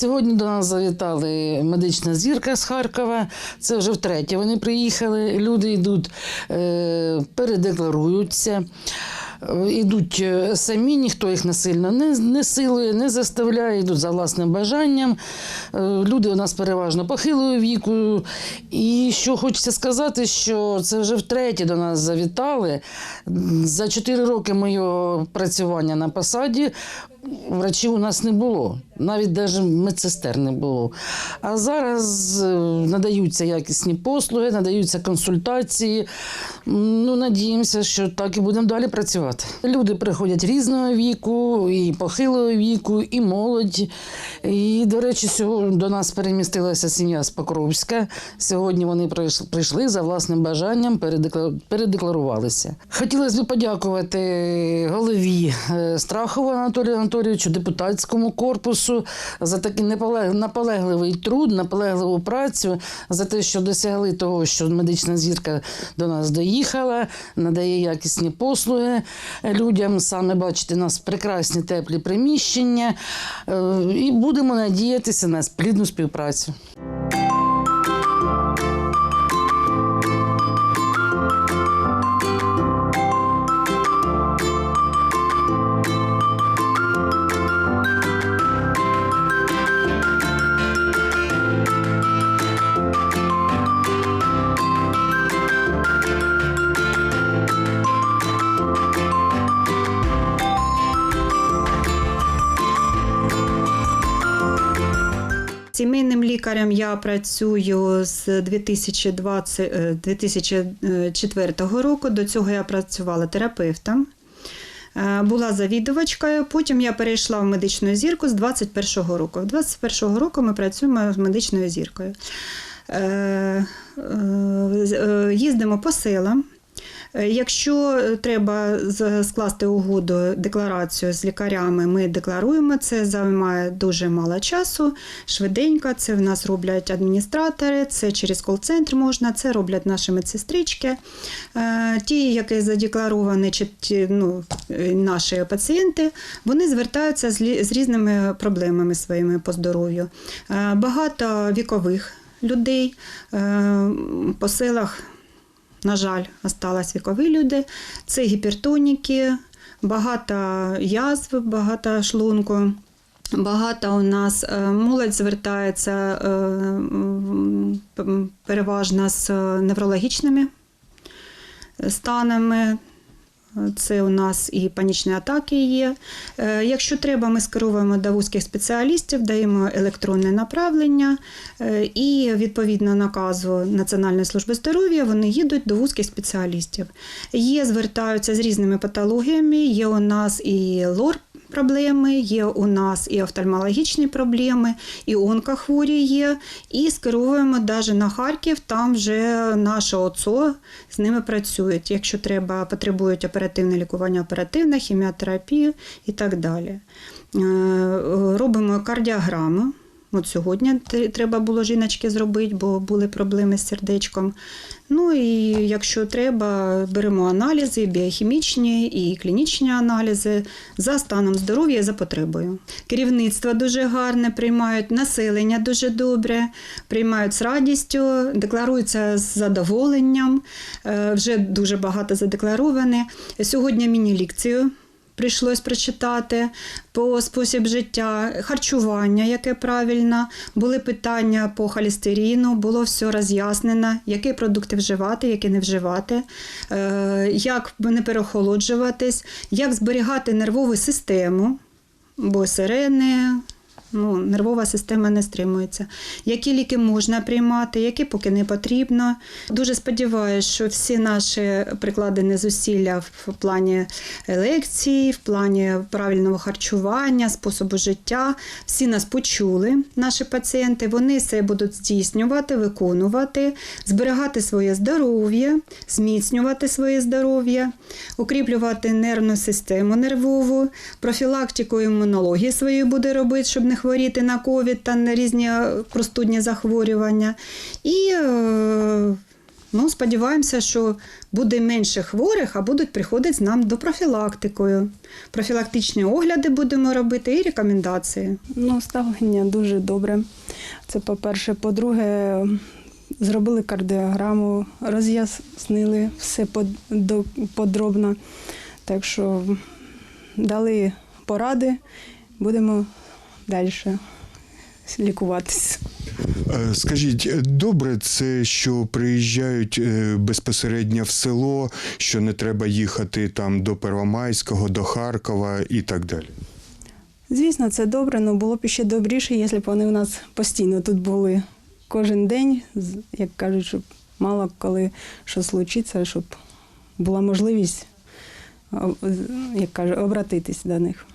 Сьогодні до нас завітали медична зірка з Харкова. Це вже втретє. Вони приїхали. Люди йдуть, е, передекларуються. е, Йдуть е, самі, ніхто їх насильно не, не силує, не заставляє, йдуть за власним бажанням. Люди у нас переважно похилого віку. І що хочеться сказати, що це вже втретє до нас завітали. За 4 роки моєго працювання на посаді врачів у нас не було, навіть навіть медсестер не було. А зараз е, надаються якісні послуги, надаються консультації. Ну, надіємося, що так і будемо далі працювати. Люди приходять різного віку, і похилого віку, і молодь. І, до речі, сьогодні до нас перемістилася сім'я з Покровська. Сьогодні вони прийшли за власним бажанням, передекларувалися. Хотілося б подякувати голові е, Страхову Анатолію Анатолійовичу, депутатському корпусу за такий наполегливий труд, наполегливу працю, за те, що досягли того, що медична зірка до нас доїхала, надає якісні послуги людям. Саме бачите, нас прекрасні теплі приміщення. Е, І будемо надіятися на плідну співпрацю. Сімейним лікарем я працюю з 2020, е, 2004 року. До цього я працювала терапевтом. Е, Була завідувачкою, потім я перейшла в медичну зірку з 21-го року. З 21-го року ми працюємо з медичною зіркою. Е, е, е, Їздимо по селам. Е, Якщо треба скласти угоду, декларацію з лікарями, ми декларуємо це, займає дуже мало часу, швиденько. Це в нас роблять адміністратори, це через кол-центр можна, це роблять наші медсестрички. Е, Ті, які задекларовані, чи ну, е, наші пацієнти, вони звертаються з різними проблемами своїми по здоров'ю. Е, Багато вікових людей е, по селах на жаль, осталось вікові люди. Це гіпертоніки, багато язв, багато шлунку. Багато у нас е, молодь звертається е, переважно з неврологічними станами. Це у нас і панічні атаки є. Е, Якщо треба, ми скеровуємо до вузьких спеціалістів, даємо електронне направлення е, і відповідно наказу Національної служби здоров'я вони їдуть до вузьких спеціалістів. Є, звертаються з різними патологіями. Є у нас і лор. Проблеми є у нас і офтальмологічні проблеми, і онкохворі є. І скеровуємо навіть на Харків, там вже наше ОЦО з ними працюють. Якщо треба, потребують оперативне лікування, оперативне, хіміотерапію і так далі. Е, Робимо кардіограму. От сьогодні треба було жіночки зробити, бо були проблеми з сердечком. Ну і якщо треба, беремо аналізи, біохімічні і клінічні аналізи за станом здоров'я за потребою. Керівництво дуже гарне, приймають населення дуже добре, приймають з радістю, декларуються з задоволенням. Е, Вже дуже багато задекларовані. Сьогодні міні-лекцію прийшлось прочитати по спосіб життя, харчування, яке правильно, були питання по холестеріну, було все роз'яснено, які продукти вживати, які не вживати, е, як не переохолоджуватись, як зберігати нервову систему, бо сирени. Ну, нервова система не стримується. Які ліки можна приймати, які поки не потрібно. Дуже сподіваюся, що всі наші прикладені зусилля в плані лекцій, в плані правильного харчування, способу життя, всі нас почули, наші пацієнти. Вони це будуть здійснювати, виконувати, зберігати своє здоров'я, зміцнювати своє здоров'я, укріплювати нервну систему нервову, профілактику імунології свою буде робити, щоб не хворіти на ковід та на різні е, простудні захворювання. І е, Ну, сподіваємося, що буде менше хворих, а будуть приходити з нам до профілактикою. Профілактичні огляди будемо робити і рекомендації. Ну, ставлення дуже добре. Це по-перше. По-друге, зробили кардіограму, роз'яснили все подробно. Так що дали поради, будемо далі лікуватися. Е, Скажіть, е, добре це, що приїжджають е, безпосередньо в село, що не треба їхати там до Первомайського, до Харкова і так далі. Звісно, це добре, але було б ще добріше, якщо б вони у нас постійно тут були кожен день, як кажуть, щоб мало коли що случиться, щоб була можливість, о- як кажуть, обратитись до них.